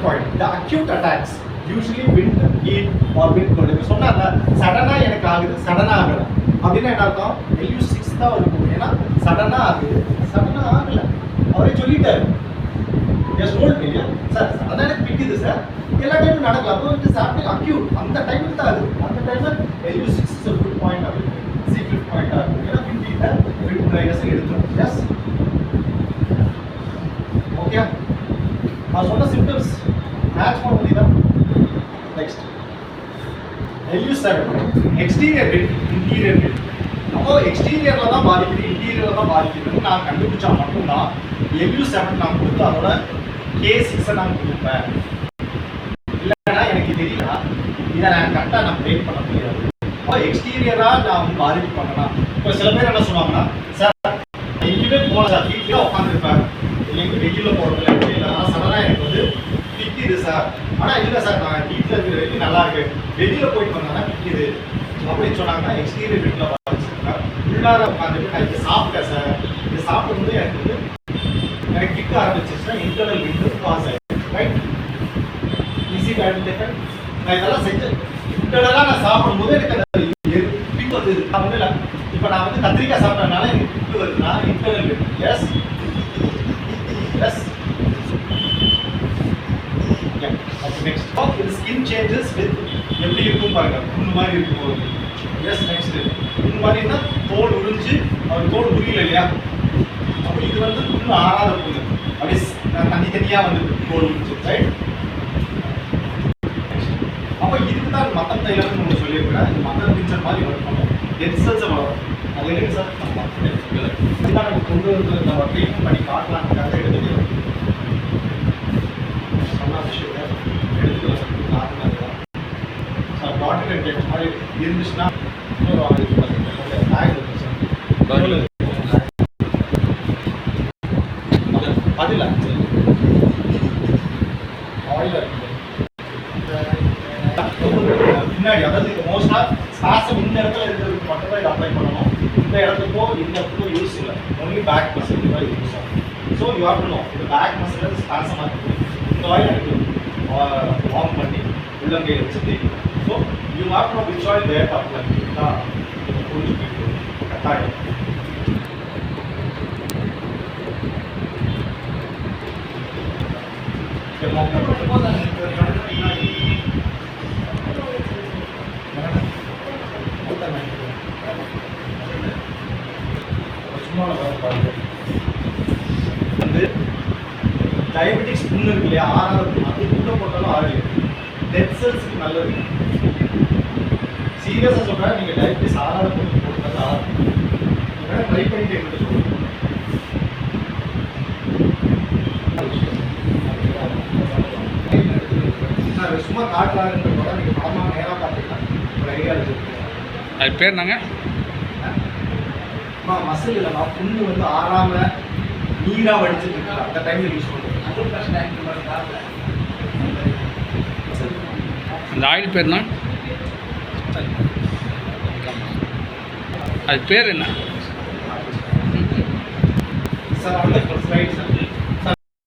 Fifth point the acute attacks usually wind heat or wind cold இப்போ சொன்னாங்க சடனாக எனக்கு ஆகுது சடனாக ஆகலை. அப்படின்னா என்ன அர்த்தம்? எல்யூ சிக்ஸ் தான் இருக்கும் ஏன்னா சடனாக ஆகுது சடனாக ஆகலை. அவரே சொல்லிட்டாரு. எஸ் ஓல்ட் இல்லையா சார் சடனாக எனக்கு பிடிக்குது சார் எல்லா டைமும் நடக்கலாம். அப்போ வந்து சார் அக்யூட் அந்த டைமுக்கு தான் ஆகுது அந்த டைமில் LU six is good point அப்படின்னு சி பாயிண்டாக இருக்கும் ஏன்னா விண்டியில் விண்ட் ட்ரைனஸ் எடுத்துரும். எஸ் ஓகே நான் சொன்ன சிம்டம்ஸ் மேட்ச் பண்ண முடியுதா next LU seven exterior wind interior wind அப்போ எக்ஸ்டீரியரில் தான் பாதிக்குது இன்டீரியரில் தான் பாதிக்குதுன்னு நான் கண்டுபிடிச்சா மட்டும்தான் எல்யூ செவன் நான் கொடுத்து அதோட கே சிக்ஸை நான் கொடுப்பேன். இல்லைன்னா எனக்கு தெரியல. இதை நான் கரெக்டாக நான் பிரேக் பண்ண முடியாது. அப்போ எக்ஸ்டீரியராக நான் வந்து பாதிப்பு பண்ணலாம். இப்போ சில பேர் என்ன சொல்லுவாங்கன்னா சார் எங்கேயுமே போகல சார். வீட்டில் உட்காந்துருப்பேன் எங்கேயும் வெயிலில் போகிறதுல இல்லை ஆனால் சடனாக எனக்கு வந்து திக்கிது சார். ஆனால் இல்லை சார் நான் வீட்டில் இருக்கிற வரைக்கும் நல்லா இருக்கு வெளியில் போயிட்டு வந்தேன்னா திக்கிது அப்படின்னு சொன்னாங்கன்னா எக்ஸ்டீரியர் வீட்டில் பார்த்துருக்கேன் உள்ளார உட்காந்துட்டு நான் இது சாப்பிட்டேன் சார். இது சாப்பிடும்போது எனக்கு வந்து எனக்கு கிக்க ஆரம்பிச்சிச்சுன்னா இன்டர்னல் விண்டோ பாஸ் ஆகிடுச்சு ரைட் ஈஸி ஐடென்டிஃபை நான் இதெல்லாம் செஞ்சேன். இன்டர்னலாக நான் சாப்பிடும்போது எனக்கு அந்த நான் இல்லை. இப்போ நான் வந்து கத்திரிக்காய் சாப்பிட்டனால எனக்கு பிக் வருதுன்னா இன்டர்னல் எஸ் எஸ் நெக்ஸ்ட் இது ஸ்கின் சேஞ்சஸ் வித் எப்படி இருக்கும் பாருங்க இந்த மாதிரி இருக்கும் எஸ் நெக்ஸ்ட் இந்த மாதிரினா தோல் உறிஞ்சு அவர் தோல் உரியல இல்லையா? அப்போ இது வந்து இன்னும் ஆறாத புண்ணு அப்படியே தனித்தனியாக தனி தனியாக வந்து தோல் உறிஞ்சு ரைட் அப்போ இதுக்கு தான் மட்டன் தைலம்னு ஒன்று சொல்லியிருக்கிறேன். இந்த மட்டன் பிக்சர் மாதிரி ஒர்க் பண்ணும். டெட் வளரும். அது என்ன சார் நம்ம இதுதான் நம்ம கொண்டு வந்து நம்ம ட்ரீட்மெண்ட் பண்ணி காட்டலாம்னுக்காக எடுத்துக்கிறோம் சொன்ன விஷயத்தை எடுத்துக்கலாம் காரணம் அதுதான் சார் டாக்டர் இன்டெக்ட் மாதிரி இருந்துச்சுன்னா இன்னொரு ஆள் இது பண்ணுங்க பேக் இருக்கு சார் எவ்வளவு? அதில் ஆயில் இருக்கு. பின்னாடி அதாவது மோஸ்டா ஸ்பாசம் இந்த இடத்துல இருக்கிறதுக்கு மட்டும் தான் இதை அப்ளை பண்ணணும். இந்த இடத்துக்கோ இந்த இடத்துக்கோ யூஸ் இல்லை. ஒன்லி பேக் மசில் தான் யூஸ் ஆகும். So you have to know இந்த பேக் மசில் ஸ்பாசமாக இருக்குது இந்த ஆயில் எனக்கு வார்ம் பண்ணி உள்ளங்கையை வச்சு தேய்க்கும் so You have to enjoy which oil where apply தான் புரிஞ்சுக்கிட்டு கட்டாயம் டயபெட்டிக்ஸ் புண்ணு இருக்கு இல்லையா ஆறாவது அது கூட போட்டாலும் ஆறு. டெட் செல்ஸ்க்கு நல்லது. சீரியஸாக சொல்கிறேன் நீங்கள் டயபெட்டிஸ் ஆறாத புண்ணு போட்டாலும் ஆறு வேணா ட்ரை பண்ணிட்டு எங்கிட்ட சொல்லுங்க. நான் சும்மா காட்டலான்னு கூட நீங்கள் படமாக நேராக பார்த்தீங்கன்னா ஒரு ஐடியா அது பேர் என்னங்க? அம்மா மசில் இல்லைம்மா புண்ணு வந்து ஆறாம நீரா வடிச்சிட்டு இருக்கு. அந்த டைம்ல யூஸ் பண்ணுவோம் அந்த ஆயில் பேர் என்ன? அது பேர் என்ன